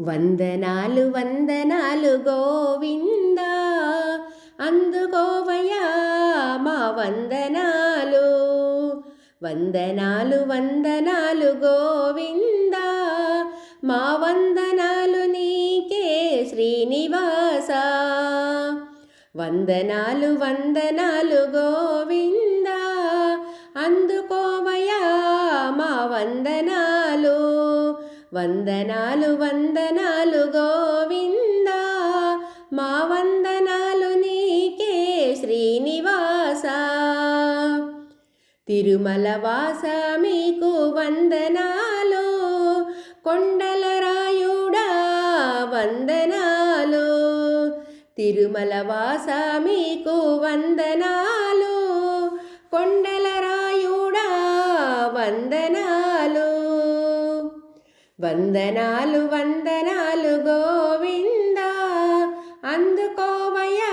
వందనాలు వందనాలు గోవింద. అందుకోవయ్యా మా వందనాలు. వందనాలు వందనాలు గోవింద. మా వందనాలు నీకే శ్రీనివాస. వందనాలు వందనాలు గోవింద. అందుకోవయ్యా మా వందనాలు వందనాలు వందనాలు గోవింద. మా వందనాలు నీకే శ్రీనివాస. తిరుమల వాస మీకు వందనాలు కొండల రాయుడా వందనాలు. తిరుమల వాస మీకు వందనాలు వందనాలు వందనాలు గోవింద. అందుకోవయా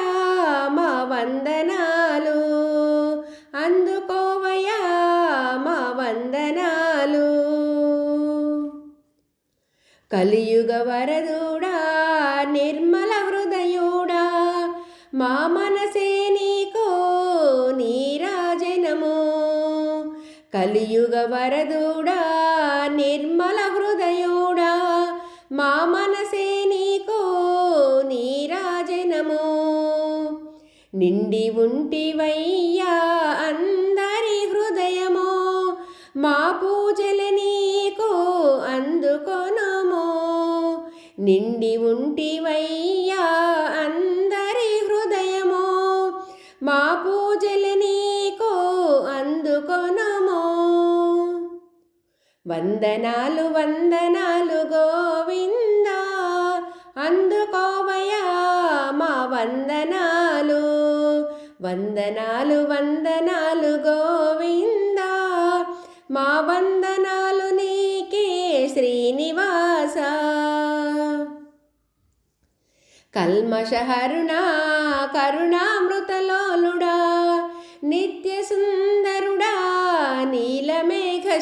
మా వందనాలు. అందుకోవయా మా వందనాలు. కలియుగ వరదుడా నిర్మల హృదయుడా మా మనసే కలియుగ వరదూడా నిర్మల హృదయుడా మా మనసే నీకో నీరాజనమో. నిండి ఉంటివయ్యా అందరి హృదయమో మా పూజల నీకో అందుకొనమో. నిండి ఉంటివయ్యా అందరి హృదయమో మా పూజల నీ అందుకొనము. వందనాలు వందనాలు గోవింద అందుకోవయా మా వందనాలు. వందనాలు వందనాలు గోవింద మా వందనాలు నీకే శ్రీనివాస. కల్మషహరుణా కరుణామృతలోలుడా నిత్య సుందరుడా నీలమేఘశ్యాముడా.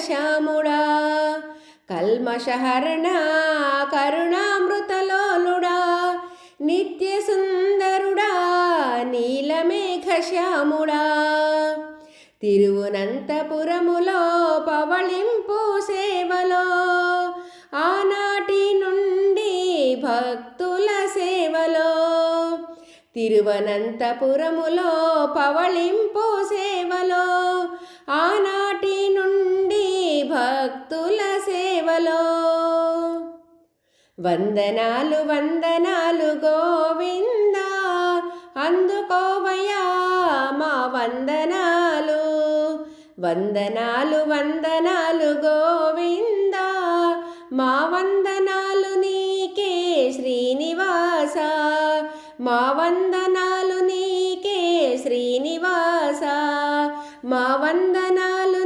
కల్మషహరణ కరుణామృతలోలుడా. నిత్య సుందరుడా నీలమేఘశ్యాముడా. తిరువనంతపురములో పవళింపు సేవలో ఆనాటి నుండి భక్తు తిరువనంతపురములో పవళింపు సేవలో ఆనాటి నుండి భక్తుల సేవలో. వందనాలు వందనాలు గోవింద అందుకోవయ్యా మా వందనాలు. వందనాలు వందనాలు గోవింద మా వందనాలు మా వందనాలు నీకే శ్రీనివాస. మా వందనాలు